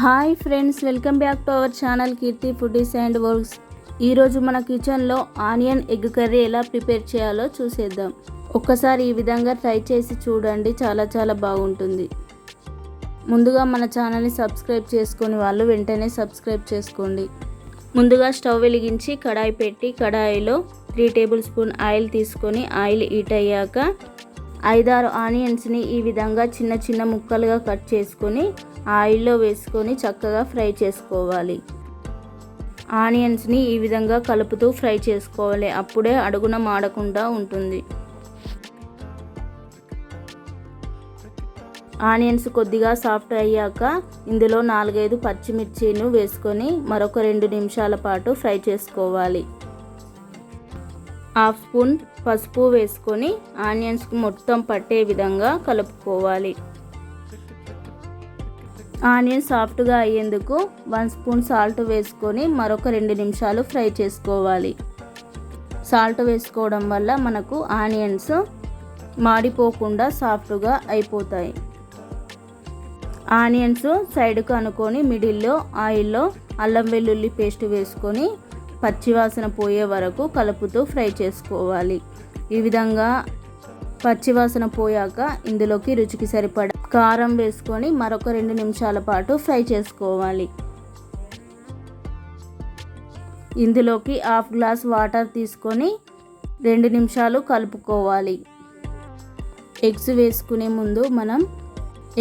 Hi friends welcome back to our channel Keerthi foodies and works ఈరోజు మన కిచెన్లో onion egg curry ఎలా prepare చేయాలో చూసేద్దాం. ఒక్కసారి ఈ విధంగా ట్రై చేసి చూడండి చాలా చాలా బాగుంటుంది. ముందుగా మన ఛానల్ని సబ్స్క్రైబ్ చేసుకుని వాళ్ళు వెంటనే సబ్స్క్రైబ్ చేసుకోండి. ముందుగా స్టవ్ వెలిగించి కడాయి పెట్టి కడాయిలో త్రీ టేబుల్ స్పూన్ ఆయిల్ తీసుకొని ఆయిల్ హీట్ అయ్యాక ఐదారు ఆనియన్స్ని ఈ విధంగా చిన్న చిన్న ముక్కలుగా కట్ చేసుకొని ఆయిల్లో వేసుకొని చక్కగా ఫ్రై చేసుకోవాలి. ఆనియన్స్ని ఈ విధంగా కలుపుతూ ఫ్రై చేసుకోవాలి. అప్పుడే అడుగున మాడకుండా ఉంటుంది. ఆనియన్స్ కొద్దిగా సాఫ్ట్ అయ్యాక ఇందులో నాలుగైదు పచ్చిమిర్చిను వేసుకొని మరొక రెండు నిమిషాల పాటు ఫ్రై చేసుకోవాలి. హాఫ్ స్పూన్ పసుపు వేసుకొని ఆనియన్స్కు మొత్తం పట్టే విధంగా కలుపుకోవాలి. ఆనియన్ సాఫ్ట్గా అయ్యేందుకు వన్ స్పూన్ సాల్ట్ వేసుకొని మరొక రెండు నిమిషాలు ఫ్రై చేసుకోవాలి. సాల్ట్ వేసుకోవడం వల్ల మనకు ఆనియన్స్ మాడిపోకుండా సాఫ్ట్గా అయిపోతాయి. ఆనియన్స్ సైడ్కు అనుకొని మిడిల్లో ఆయిల్లో అల్లం వెల్లుల్లి పేస్ట్ వేసుకొని పచ్చివాసన పోయే వరకు కలుపుతూ ఫ్రై చేసుకోవాలి. ఈ విధంగా పచ్చివాసన పోయాక ఇందులోకి రుచికి సరిపడ కారం వేసుకొని మరొక రెండు నిమిషాల పాటు ఫ్రై చేసుకోవాలి. ఇందులోకి హాఫ్ గ్లాస్ వాటర్ తీసుకొని రెండు నిమిషాలు కలుపుకోవాలి. ఎగ్స్ వేసుకునే ముందు మనం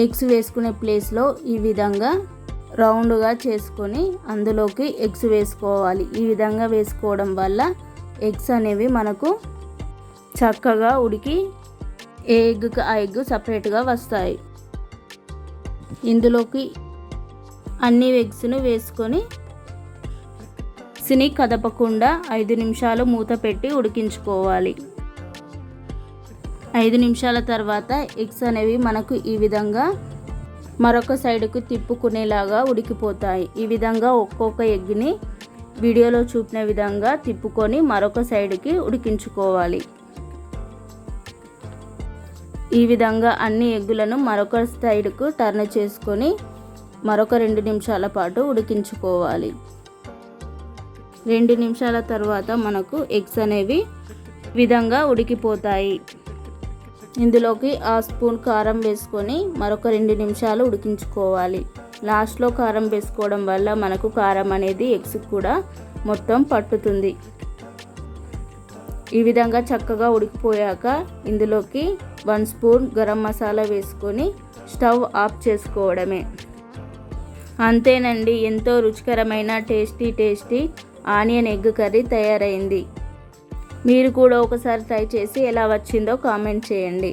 ఎగ్స్ వేసుకునే ప్లేస్లో ఈ విధంగా రౌండ్గా చేసుకొని అందులోకి ఎగ్స్ వేసుకోవాలి. ఈ విధంగా వేసుకోవడం వల్ల ఎగ్స్ అనేవి మనకు చక్కగా ఉడికి ఏ ఎగ్కి ఆ ఎగ్ సపరేట్గా వస్తాయి. ఇందులోకి అన్ని ఎగ్స్ను వేసుకొని సిని కదపకుండా ఐదు నిమిషాలు మూత పెట్టి ఉడికించుకోవాలి. ఐదు నిమిషాల తర్వాత ఎగ్స్ అనేవి మనకు ఈ విధంగా మరొక సైడుకు తిప్పుకునేలాగా ఉడికిపోతాయి. ఈ విధంగా ఒక్కొక్క ఎగ్ని వీడియోలో చూపిన విధంగా తిప్పుకొని మరొక సైడ్కి ఉడికించుకోవాలి. ఈ విధంగా అన్ని ఎగ్గులను మరొక సైడ్కు టర్న్ చేసుకొని మరొక రెండు నిమిషాల పాటు ఉడికించుకోవాలి. రెండు నిమిషాల తర్వాత మనకు ఎగ్స్ అనేవి విధంగా ఉడికిపోతాయి. ఇందులోకి ఆ స్పూన్ కారం వేసుకొని మరొక రెండు నిమిషాలు ఉడికించుకోవాలి. లాస్ట్లో కారం వేసుకోవడం వల్ల మనకు కారం అనేది ఎగ్స్ కూడా మొత్తం పట్టుతుంది. ఈ విధంగా చక్కగా ఉడికిపోయాక ఇందులోకి వన్ స్పూన్ గరం మసాలా వేసుకొని స్టవ్ ఆఫ్ చేసుకోవడమే. అంతేనండి ఎంతో రుచికరమైన tasty tasty onion egg curry తయారైంది. మీరు కూడా ఒకసారి ట్రై చేసి ఎలా వచ్చిందో కామెంట్ చేయండి.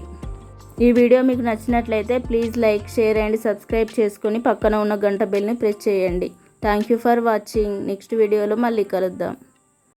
ఈ వీడియో మీకు నచ్చినట్లయితే please like share and subscribe చేసుకొని పక్కన ఉన్న గంట బెల్ని ప్రెస్ చేయండి. Thank you for watching. Next వీడియోలో మళ్ళీ కలుద్దాం.